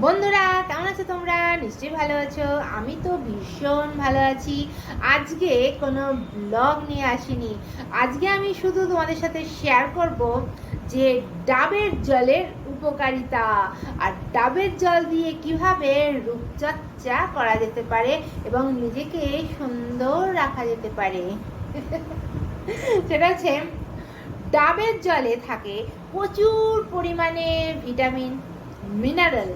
বন্ধুরা, কেমন আছো তোমরা? নিশ্চয়ই ভালো আছো। আমি তো ভীষণ ভালো আছি। আজকে কোনো ব্লগ নিয়ে আসিনি। আজকে আমি শুধু তোমাদের সাথে শেয়ার করব যে ডাবের জলের উপকারিতা আর ডাবের জল দিয়ে কীভাবে রূপচর্চা করা যেতে পারে এবং নিজেকে সুন্দর রাখা যেতে পারে। সেটা হচ্ছে, ডাবের জলে থাকে প্রচুর পরিমাণে ভিটামিন, মিনারেল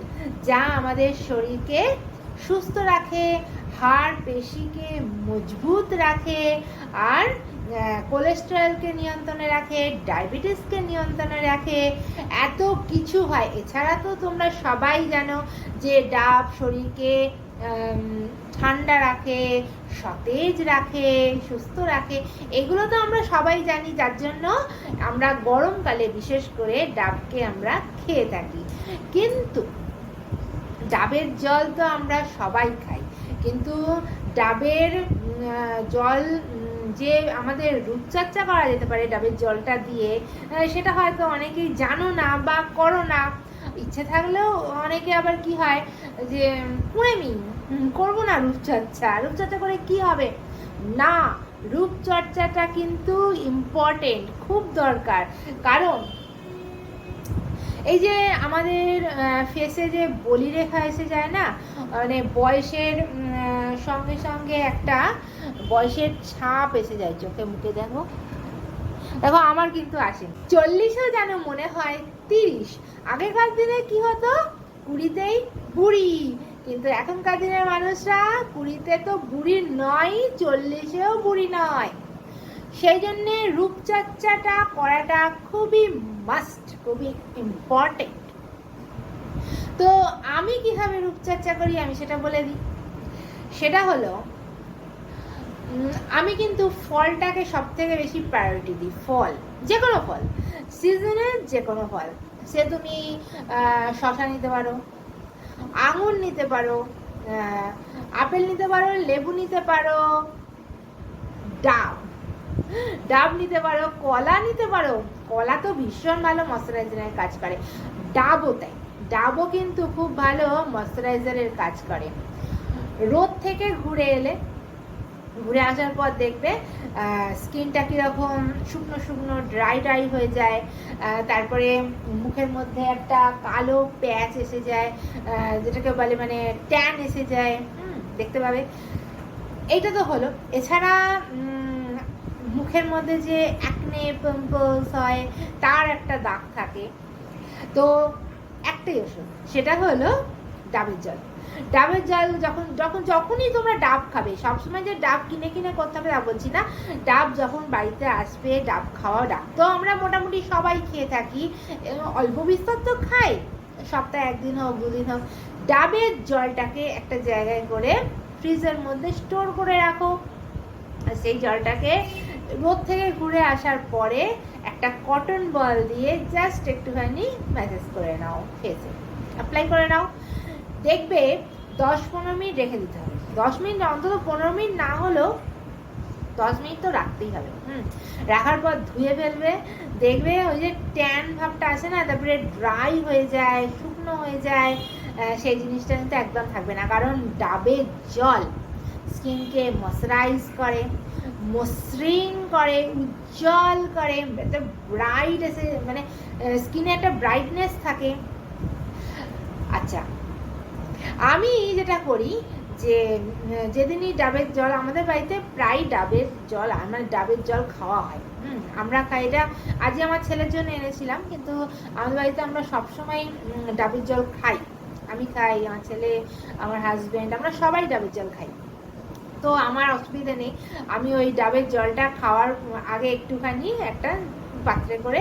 যা আমাদের শরীরকে সুস্থ রাখে, হাড় পেশিকে মজবুত রাখে, আর কোলেস্টেরলকে নিয়ন্ত্রণে রাখে ডায়াবেটিসকে নিয়ন্ত্রণে রাখে, এত কিছু হয়। এছাড়া তো তোমরা সবাই জানো যে ডাব শরীরকে ঠান্ডা রাখে, সতেজ রাখে, সুস্থ রাখে। এগুলো তো আমরা সবাই জানি, যার জন্য আমরা গরমকালে বিশেষ করে ডাবকে আমরা খেয়ে থাকি। কিন্তু ডাবের জল তো আমরা সবাই খাই। কিন্তু ডাবের জল যে আমাদের রূপচর্চা করা যেতে পারে ডাবের জলটা দিয়ে সেটা হয়তো অনেকেই জানো না বা করো না। ইচ্ছে থাকলেও অনেকে আবার কি হয় যে কুড়েমি করব না রূপচর্চা। রূপচর্চা করে কি হবে? না, রূপচর্চাটা কিন্তু ইম্পর্টেন্ট খুব দরকার। কারণ এই যে আমাদের ফেসে যে বলিরেখা এসে যায় না মানে বয়সের সঙ্গে সঙ্গে একটা বয়সের ছাপ এসে যায় চোখে মুখে, দেখো। দেখো, আমার কিন্তু আসে। চল্লিশেও যেন মনে হয় তিরিশ। আগেকার দিনে কি হতো? কুড়িতেই বুড়ি। কিন্তু এখনকার দিনের মানুষরা কুড়িতে তো বুড়ি নয়, চল্লিশেও বুড়ি নয়। সেই জন্যে রূপচর্চাটা করাটা খুবই মাস্ট খুবই ইম্পর্টেন্ট তো আমি কীভাবে রূপচর্চা করি আমি সেটা বলে দিই। সেটা হলো আমি কিন্তু ফলটাকে সব থেকে বেশি প্রায়োরিটি দিই, ফল যে কোনো ফল সিজনের যে কোনো ফল। সে তুমি শশা নিতে পারো, আঙুর নিতে পারো আপেল নিতে পারো, লেবু নিতে পারো, ডাব। ডাব নিতে পারো, কলা নিতে পারো। কলা তো ভীষণ ভালো ময়শ্চারাইজারের কাজ করে। ডাবও তাই। ডাবও কিন্তু খুব ভালো ময়শ্চারাইজারের কাজ করে। রোদ থেকে ঘুরে এলে, ঘুরে আসার পর দেখবে স্কিনটা কীরকম শুকনো শুকনো ড্রাই ড্রাই হয়ে যায়। তারপরে মুখের মধ্যে একটা কালো প্যাচ এসে যায়। যেটাকে বলে মানে ট্যান এসে যায়। দেখতে পাবে। এইটা তো হলো। এছাড়া মুখের মধ্যে যে অ্যাকনে পিম্পলস হয়, তার একটা দাগ থাকে। তো একটাই ওষুধ, সেটা হলো ডাবের জল। ডাবের জল যখন যখন, যখনই তোমরা ডাব খাবে, সবসময় যে ডাব কিনে কিনে করতে হবে তা বলছি না। ডাব যখন বাড়িতে আসবে, ডাব খাওয়া ডাব। তো আমরা মোটামুটি সবাই খেয়ে থাকি অল্প বিস্তর তো খাই, সপ্তাহে একদিন হোক, দুদিন হোক। ডাবের জলটাকে একটা জায়গায় করে ফ্রিজের মধ্যে স্টোর করে রাখো। সেই জলটাকে রোদ থেকে ঘুরে আসার পরে একটা কটন বল দিয়ে জাস্ট একটুখানি ম্যাসেজ করে নাও ফেসে অ্যাপ্লাই করে নাও। দেখবে দশ পনেরো মিনিট রেখে দিতে হবে। দশ মিনিট অন্তত পনেরো মিনিট না হলেও দশ মিনিট তো রাখতেই হবে, হুম? রাখার পর ধুয়ে ফেলবে। দেখবে ওই যে ট্যান ভাবটা আসে না, তারপরে ড্রাই হয়ে যায়, শুকনো হয়ে যায় সেই জিনিসটা কিন্তু একদম থাকবে না। কারণ ডাবের জল স্কিনকে ময়শ্চারাইজ করে। মসৃণ করে, উজ্জ্বল করে একটা ব্রাইট এসে মানে স্কিনে একটা ব্রাইটনেস থাকে। আচ্ছা আমি যেটা করি যে যেদিনই ডাবের জল, আমাদের বাড়িতে প্রায় ডাবের জল, আমার ডাবের জল খাওয়া হয়। হুম, আমরা খাই, এটা আজই আমার ছেলের জন্য এনেছিলাম, কিন্তু আমাদের বাড়িতে আমরা সবসময় ডাবের জল খাই। আমি খাই, আমার ছেলে, আমার হাজব্যান্ড আমরা সবাই ডাবের জল খাই। তো আমার অসুবিধা নেই। আমি ওই ডাবের জলটা খাওয়ার আগে একটুখানি একটা পাত্রে করে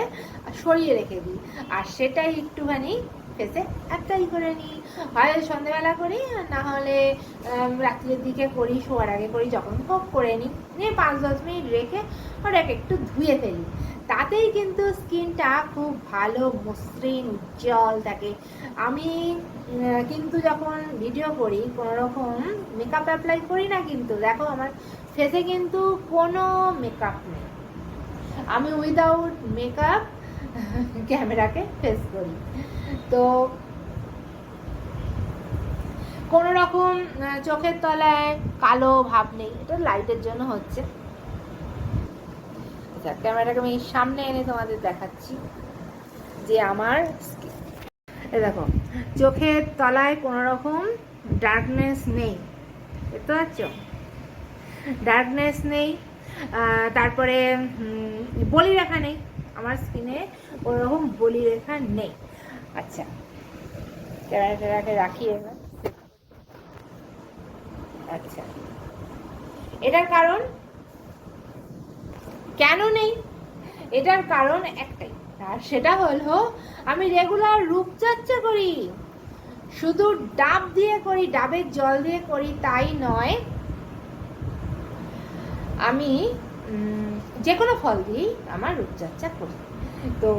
সরিয়ে রেখে দিই। আর সেটাই একটুখানি ফেসে একটাই করে নিই। হয় সন্ধ্যেবেলা করি না হলে রাত্রের দিকে করি, শোয়ার আগে করি, যখন হোক করে নিই। নিয়ে পাঁচ দশ মিনিট রেখে ওটাকে একটু ধুয়ে ফেলি। তাতেই কিন্তু স্কিনটা খুব ভালো, মসৃণ, উজ্জ্বল থাকে। আমি কিন্তু যখন ভিডিও করি, কোনো রকম মেকআপ অ্যাপ্লাই করি না কিন্তু, দেখো আমার ফেসে কিন্তু কোনো মেকআপ নেই। আমি উইদাউট মেকআপ ক্যামেরাকে ফেস করি। তো কোনো রকম চোখের তলায় কালো ভাব নেই, এটা লাইটের জন্য হচ্ছে। আচ্ছা ক্যামেরাটাকে আমি সামনে এনে তোমাদের দেখাচ্ছি যে আমার দেখো, চোখের তলায় কোনো রকম ডার্কনেস নেই, দেখতে পাচ্ছ? ডার্কনেস নেই তারপরে বলি রেখা নেই, আমার স্কিনে কোনো রকম বলি রেখা নেই। আচ্ছা ক্যামেরাটাকে রাখি এবার। আচ্ছা এটার কারণ কেন নেই? এটার কারণ একটাই, আর সেটা হলো আমি রেগুলার রূপচর্চা করি। শুধু ডাব দিয়ে করি, ডাবের জল দিয়ে করি, তাই নয়, আমি যে কোনো ফল দিয়েই আমার রূপচর্চা করি। তো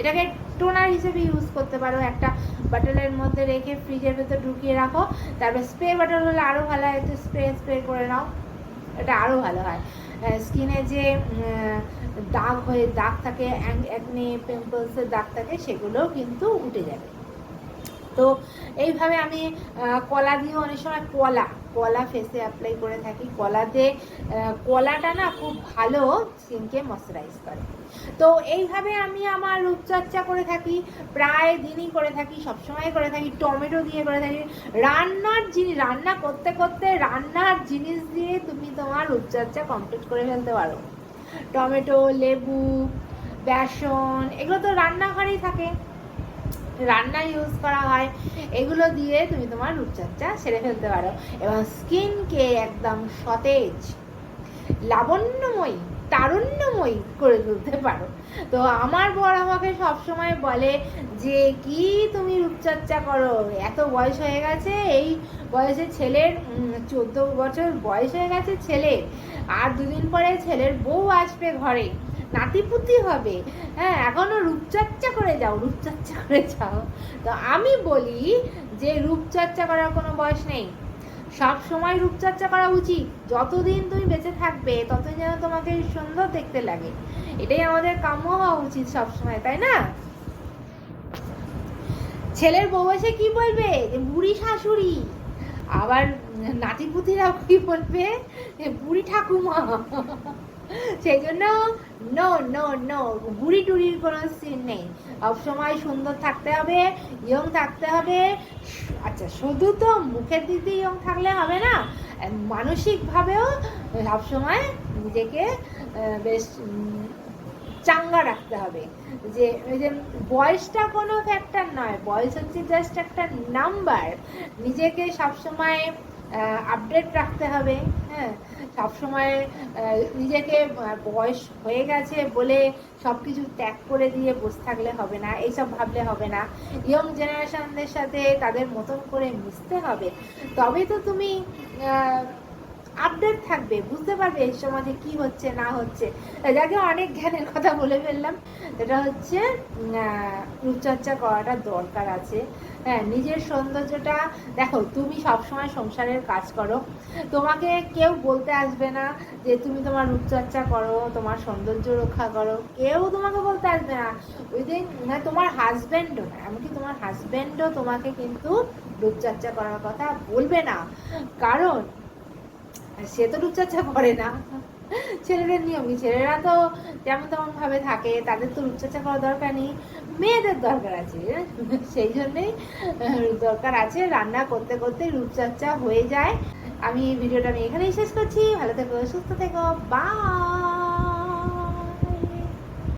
এটাকে টোনার হিসেবে ইউজ করতে পারো, একটা বাটলের মধ্যে রেখে ফ্রিজের ভেতর ঢুকিয়ে রাখো, তারপর স্প্রে বাটল হলে আরও ভালো হয়, একটু স্প্রে স্প্রে করে নাও, এটা আরও ভালো হয়। স্কিনে যে দাগ হয়ে দাগ থাকে অ্যাকনে পিম্পলসের দাগ থাকে সেগুলোও কিন্তু উঠে যাবে। তো এইভাবে আমি কলা দিয়ে অনেক সময় কলা কলা ফেসে অ্যাপ্লাই করে থাকি। কলাতে কলাটা না খুব ভালো স্কিনকে ময়শ্চারাইজ করে। তো এইভাবে আমি আমার রূপচর্চা করে থাকি, প্রায় দিনই করে থাকি, সবসময় করে থাকি, টমেটো দিয়ে করে থাকি। রান্নার জিনিস রান্না করতে করতে রান্নার জিনিস দিয়ে তুমি তোমার রূপচর্চা কমপ্লিট করে ফেলতে পারো। টমেটো, লেবু, বেসন, এগুলো তো রান্নাঘরেই থাকে। রান্না ইউজ করা হয়, এগুলো দিয়ে তুমি তোমার রূপচর্চা সেরে ফেলতে পারো। এবং স্কিনকে একদম সতেজ, লাবণ্যময়ী, তারুণ্যময়ী করে তুলতে পারো। তো আমার বর আমাকে সবসময় বলে যে, কি তুমি রূপচর্চা করো? এত বয়স হয়ে গেছে, এই বয়সে ছেলের চোদ্দ বছর বয়স হয়ে গেছে ছেলে আর দুদিন পরে ছেলের বউ আসবে ঘরে। নাতিপুতি হবে। হ্যাঁ এখনও রূপচর্চা করে যাও, রূপচর্চা করে যাও। তো আমি বলি যে রূপচর্চা করার কোনো বয়স নেই। সব সময় রূপচর্চা করা উচিত। যতদিন তুমি বেঁচে থাকবে ততদিন যেন তোমাকে সুন্দর দেখতে লাগে। এটাই আমাদের কাম্য হওয়া উচিত সব সময়, তাই না? ছেলের বউ এসে কি বলবে? যে বুড়ি শাশুড়ি। আবার নাতিপুতিরা কি বলবে? বুড়ি ঠাকুমা। সেই জন্য নো নো নো বুড়ি টুড়ির কোনো সিন নেই। সবসময় সুন্দর থাকতে হবে ইয়ং থাকতে হবে। আচ্ছা শুধু তো মুখের দিক দিয়ে ইয়ং থাকলে হবে না, মানসিকভাবেও সবসময় নিজেকে বেশ চাঙ্গা রাখতে হবে। যে, ওই যে বয়সটা কোনো ফ্যাক্টর নয়, বয়স হচ্ছে জাস্ট একটা নাম্বার নিজেকে সবসময় আপডেট রাখতে হবে হ্যাঁ? সবসময় নিজেকে বয়স হয়ে গেছে বলে সব কিছু ত্যাগ করে দিয়ে বসে থাকলে হবে না, এইসব ভাবলে হবে না। ইয়ং জেনারেশনদের সাথে তাদের মতন করে মিশতে হবে। তবে তো তুমি আপডেট থাকবে, বুঝতে পারবে এই সমাজে কি হচ্ছে, না হচ্ছে। যাকে অনেক জ্ঞানের কথা বলে ফেললাম। এটা হচ্ছে রূপচর্চা করাটা দরকার আছে। হ্যাঁ নিজের সৌন্দর্যটা, দেখো, তুমি সবসময় সংসারের কাজ করো। তোমাকে কেউ বলতে আসবে না যে তুমি তোমার রূপচর্চা করো, তোমার সৌন্দর্য রক্ষা করো। কেউ তোমাকে বলতে আসবে না। ওই দিন না তোমার হাজব্যান্ডও না, এমনকি তোমার হাজব্যান্ডও তোমাকে কিন্তু রূপচর্চা করার কথা বলবে না। কারণ সে তো রূপচর্চা করে না। ছেলেদের নিয়মই ছেলেরা তো যেমন তেমন ভাবে থাকে, তাদের তো রূপচর্চা করার দরকার নেই। মেয়েদের দরকার আছে সেই জন্যেই দরকার আছে রান্না করতে করতে রূপচর্চা হয়ে যায়। আমি ভিডিওটা আমি এখানেই শেষ করছি। ভালো থেকো, সুস্থ থেকো বা